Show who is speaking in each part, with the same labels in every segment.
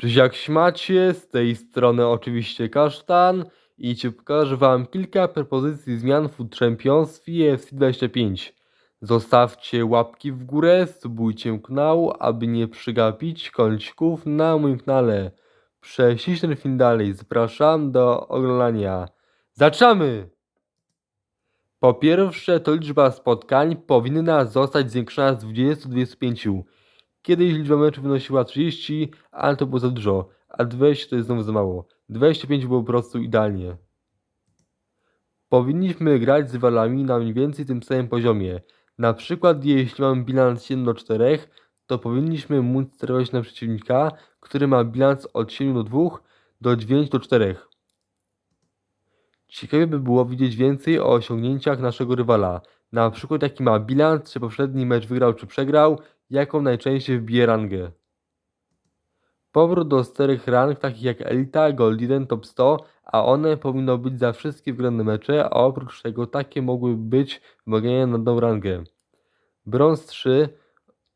Speaker 1: Cześć jak śmacie, z tej strony oczywiście Kasztan i ci pokażę wam kilka propozycji zmian w Food Championstwie FC25. Zostawcie łapki w górę, subujcie kanał, aby nie przegapić kącików na moim kanale. Prześlijcie ten film dalej, zapraszam do oglądania. Zaczynamy! Po pierwsze, to liczba spotkań powinna zostać zwiększona z 20 do 25. Kiedyś liczba meczów wynosiła 30, ale to było za dużo, a 20 to jest znowu za mało. 25 było po prostu idealnie. Powinniśmy grać z rywalami na mniej więcej tym samym poziomie. Na przykład jeśli mamy bilans 7 do 4, to powinniśmy móc sterować na przeciwnika, który ma bilans od 7 do 2 do 9 do 4. Ciekawie by było widzieć więcej o osiągnięciach naszego rywala. Na przykład jaki ma bilans, czy poprzedni mecz wygrał czy przegrał, jaką najczęściej wbije rangę. Powrót do starych rang takich jak Elita, Gold 1, Top 100, a one powinno być za wszystkie wygrane mecze, a oprócz tego takie mogłyby być wymagania na tą rangę. Brąz 3,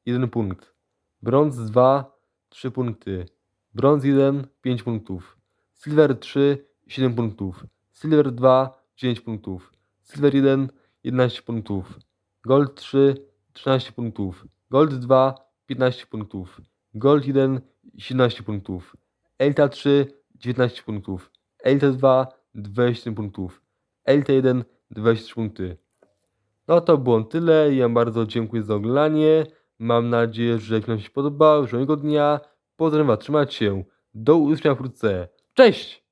Speaker 1: 1 punkt. Brąz 2, 3 punkty. Brąz 1, 5 punktów. Silver 3, 7 punktów. Silver 2, 9 punktów. Silver 1, 11 punktów. Gold 3, 13 punktów. Gold 2, 15 punktów. Gold 1, 17 punktów. Elta 3, 19 punktów. Elta 2, 27 punktów. Elta 1, 23 punkty. No to było tyle. Ja bardzo dziękuję za oglądanie. Mam nadzieję, że film się podobał. Miłego dnia. Pozdrawiam, trzymajcie się. Do usłyszenia wkrótce. Cześć!